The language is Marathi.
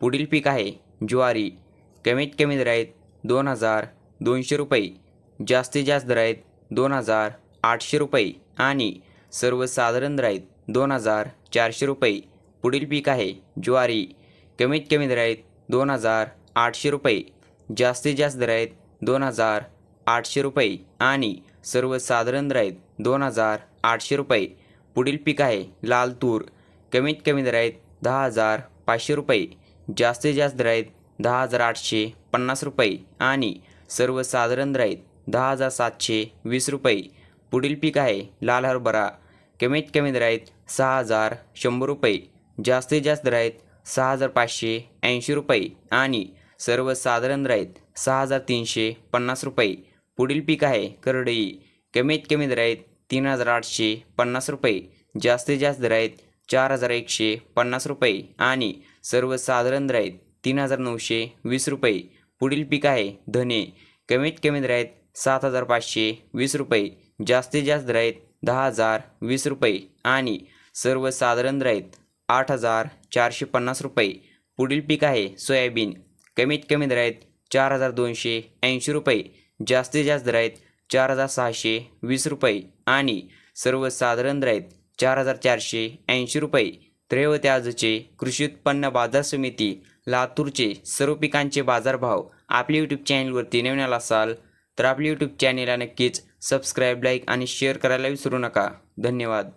पुढील पीक आहे. ज्वारी कमीत कमी दर आहेत दोन हजार दोनशे रुपये जास्तीत जास्त दर आहेत दोन हजार आठशे रुपये आणि सर्वसाधारण दर आहेत दोन हजार चारशे रुपये. पुढील पीक आहे. ज्वारी कमीत कमी दर आहेत दोन हजार आठशे रुपये जास्तीत जास्त दर आहेत दोन हजार आठशे रुपये आणि सर्वसाधारण दर आहेत दोन हजार आठशे रुपये. पुढील पीक आहे. लाल तूर कमीत कमी दर आहेत दहा हजार पाचशे रुपये जास्तीत जास्त दर दहा हजार आठशे पन्नास रुपये आणि सर्वसाधारण दर दहा हजार सातशे वीस रुपये. पुढील पीक आहे लाल हरभरा. कमीत कमी दर सहा हजार शंभर रुपये. जास्तीत जास्त दर सहा हजार पाचशे ऐंशी रुपये आणि सर्वसाधारण दर आहेत सहा हजार तीनशे पन्नास रुपये. पुढील पीक आहे करडई. कमीत कमी दर आहेत तीन हजार आठशे पन्नास रुपये. जास्तीत जास्त दर आहेत चार हजार एकशे पन्नास रुपये आणि सर्वसाधारण दर आहेत तीन हजार नऊशे वीस रुपये. पुढील पीक आहे धने. कमीत कमी दर आहेत सात हजार पाचशे वीस रुपये. जास्तीत जास्त दर आहेत दहा हजार वीस रुपये आणि सर्वसाधारण दर आहेत आठ हजार चारशे पन्नास रुपये. पुढील पीक आहे सोयाबीन. कमीत कमी दर आहेत चार हजार दोनशे ऐंशी रुपये. जास्तीत जास्त दर आहेत चार हजार सहाशे वीस रुपये आणि सर्वसाधारण दर आहेत चार हजार चारशे ऐंशी रुपये. तर आजचे कृषी उत्पन्न बाजार समिती लातूरचे सर्व पिकांचे बाजारभाव आपल्या यूट्यूब चॅनलवरती नवीन असाल तर आपल्या यूट्यूब चॅनेलला नक्कीच सबस्क्राईब लाईक आणि शेअर करायला विसरू नका. धन्यवाद.